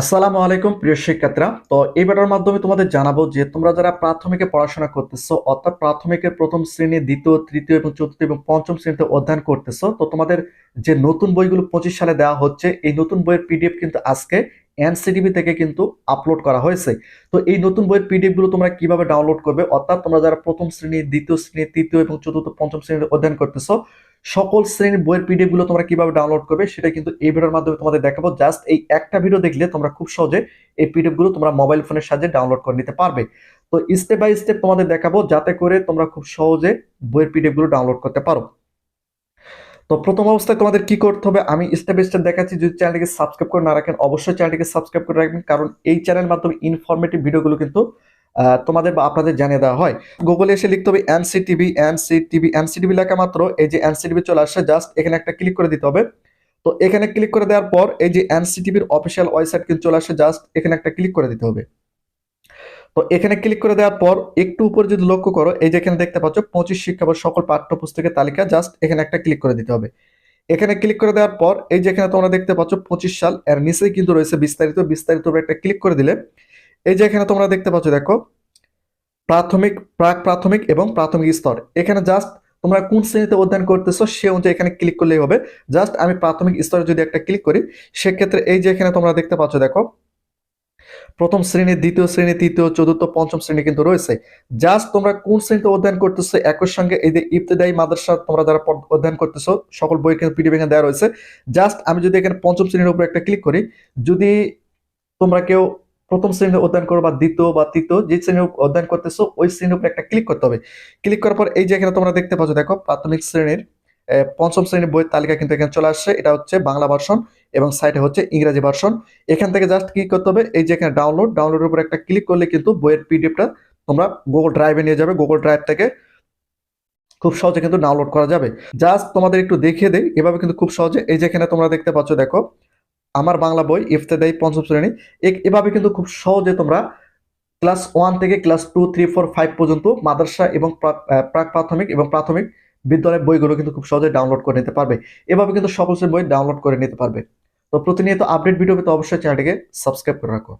আসসালামু আলাইকুম, প্রিয় শিক্ষার্থীরা। তো এই ব্যাটার মাধ্যমে তোমাদের জানাব যে তোমরা যারা প্রাথমিকে পড়াশোনা করতেছো, অর্থাৎ প্রাথমিকের প্রথম শ্রেণি, দ্বিতীয়, তৃতীয় এবং চতুর্থ এবং পঞ্চম শ্রেণীতে অধ্যয়ন করতেছো, তো তোমাদের যে নতুন বইগুলো পঁচিশ সালে দেওয়া হচ্ছে, এই নতুন বইয়ের পিডিএফ কিন্তু আজকে এনসিটিভি থেকে কিন্তু আপলোড করা হয়েছে। তো এই নতুন বইয়ের পিডিএফগুলো তোমরা কীভাবে ডাউনলোড করবে, অর্থাৎ তোমরা যারা প্রথম শ্রেণি, দ্বিতীয় শ্রেণি, তৃতীয় এবং চতুর্থ, পঞ্চম শ্রেণীতে অধ্যয়ন করতেছো, সকল শ্রেণির বইয়ের পিডিএফগুলো তোমরা কীভাবে ডাউনলোড করবে সেটা কিন্তু এই ভিডিওর মাধ্যমে তোমাদের দেখাবো। জাস্ট এই একটা ভিডিও দেখলে তোমরা খুব সহজে এই পিডিএফগুলো তোমরা মোবাইল ফোনের সাহায্যে ডাউনলোড করে নিতে পারবে। তো স্টেপ বাই স্টেপ তোমাদের দেখাবো, যাতে করে তোমরা খুব সহজে বইয়ের পিডিএফগুলো ডাউনলোড করতে পারো। তো প্রথম অবস্থায় তোমাদের কি করতে হবে? আমি স্টেপ স্টেপ দেখাচ্ছি। যদি চ্যানেলটিকে সাবস্ক্রাইব করে না রাখেন, অবশ্যই চ্যানেলটিকে সাবস্ক্রাইব করে রাখবেন। কারণ এই চ্যানেলের মাধ্যমে ইনফরমেটিভ ভিডিওগুলো কিন্তু তোমাদের বা আপনাদের জানিয়ে দেওয়া হয়। গুগলে এসে লিখতে হবে এনসিটিভি এনসিটিভি এনসিটিভি লেখা মাত্র। এই যে এনসিটিভি চলে আসছে জাস্ট এখানে একটা ক্লিক করে দিতে হবে। তো এখানে ক্লিক করে দেওয়ার পর, এই যে এনসিটিভির অফিসিয়াল ওয়েবসাইট কিন্তু চলে আসছে জাস্ট এখানে একটা ক্লিক করে দিতে হবে। তো এখানে ক্লিক করে দেওয়ার পর একটু উপরে যদি লক্ষ্য করো, এই যে এখানে দেখতে পাচ্ছ, পঁচিশ শিক্ষাবর্ষ সকল পাঠ্যপুস্তকের তালিকা জাস্ট এখানে একটা ক্লিক করে দিতে হবে। এখানে ক্লিক করে দেওয়ার পর, এই যে এখানে তোমরা দেখতে পাচ্ছ, পঁচিশ সাল, এর নিচেই কিন্তু রয়েছে বিস্তারিত বিস্তারিত একটা ক্লিক করে দিলে, এই যে এখানে তোমরা দেখতে পাচ্ছ, দেখো, প্রাথমিক, প্রাক প্রাথমিক এবং প্রাথমিক স্তর। এখানে জাস্ট তোমরা কোন শ্রেণীতে অধ্যয়ন করতেছো, সে অনুযায়ী এখানে ক্লিক করলেই হবে। জাস্ট আমি প্রাথমিক স্তরে যদি একটা ক্লিক করি, সেক্ষেত্রে এই যে এখানে তোমরা দেখতে পাচ্ছ, দেখো প্রথম শ্রেণি, দ্বিতীয় শ্রেণি, তৃতীয়, চতুর্থ, পঞ্চম শ্রেণি কিন্তু রয়েছে। জাস্ট তোমরা কোন শ্রেণীতে অধ্যয়ন করতেছো, একই সঙ্গে এই যে ইবতেদায়ী মাদ্রাসা তোমরা যারা অধ্যয়ন করতেছো, সকল বই কিন্তু পিডিএফ এখানে দেওয়া রয়েছে। জাস্ট আমি যদি এখানে পঞ্চম শ্রেণির উপর একটা ক্লিক করি, যদি তোমরা কেউ প্রথম শ্রেণীতে অধ্যয়ন করো বা দ্বিতীয় বা তৃতীয় যে শ্রেণির অধ্যয়ন করতেছো, ওই শ্রেণির উপর একটা ক্লিক করতে হবে। ক্লিক করার পর এই যে এখানে তোমরা দেখতে পাচ্ছ, দেখো প্রাথমিক শ্রেণির পঞ্চম শ্রেণির বইয়ের তালিকা কিন্তু এখানে চলে আসছে। এটা হচ্ছে বাংলা ভার্সন এবং সাইটে হচ্ছে ইংরেজি ভার্সন এখান থেকে জাস্ট কি করতে হবে? এই যে এখানে ডাউনলোড ডাউনলোডের উপর একটা ক্লিক করলে কিন্তু বইয়ের পিডিএফটা তোমরা গুগল ড্রাইভে নিয়ে যাবে। গুগল ড্রাইভ থেকে খুব সহজে কিন্তু ডাউনলোড করা যাবে। জাস্ট তোমাদের একটু দেখিয়ে দেই, এভাবে কিন্তু খুব সহজে। এই যে এখানে তোমরা দেখতে পাচ্ছ, দেখো, আমার বাংলা বই, ইফতেদায়ী পঞ্চম শ্রেণি এভাবে কিন্তু খুব সহজে তোমরা ক্লাস ওয়ান থেকে class two three four five পর্যন্ত মাদ্রাসা এবং প্রাক প্রাথমিক এবং প্রাথমিক বিদ্যালয়ের বইগুলো কিন্তু খুব সহজে ডাউনলোড করে নিতে পারবে। এভাবে কিন্তু সকল বই ডাউনলোড করে নিতে পারবে। তো প্রতিনিয়ত আপডেট ভিডিও পেতে অবশ্যই চ্যানেলটিকে সাবস্ক্রাইব করে রাখো।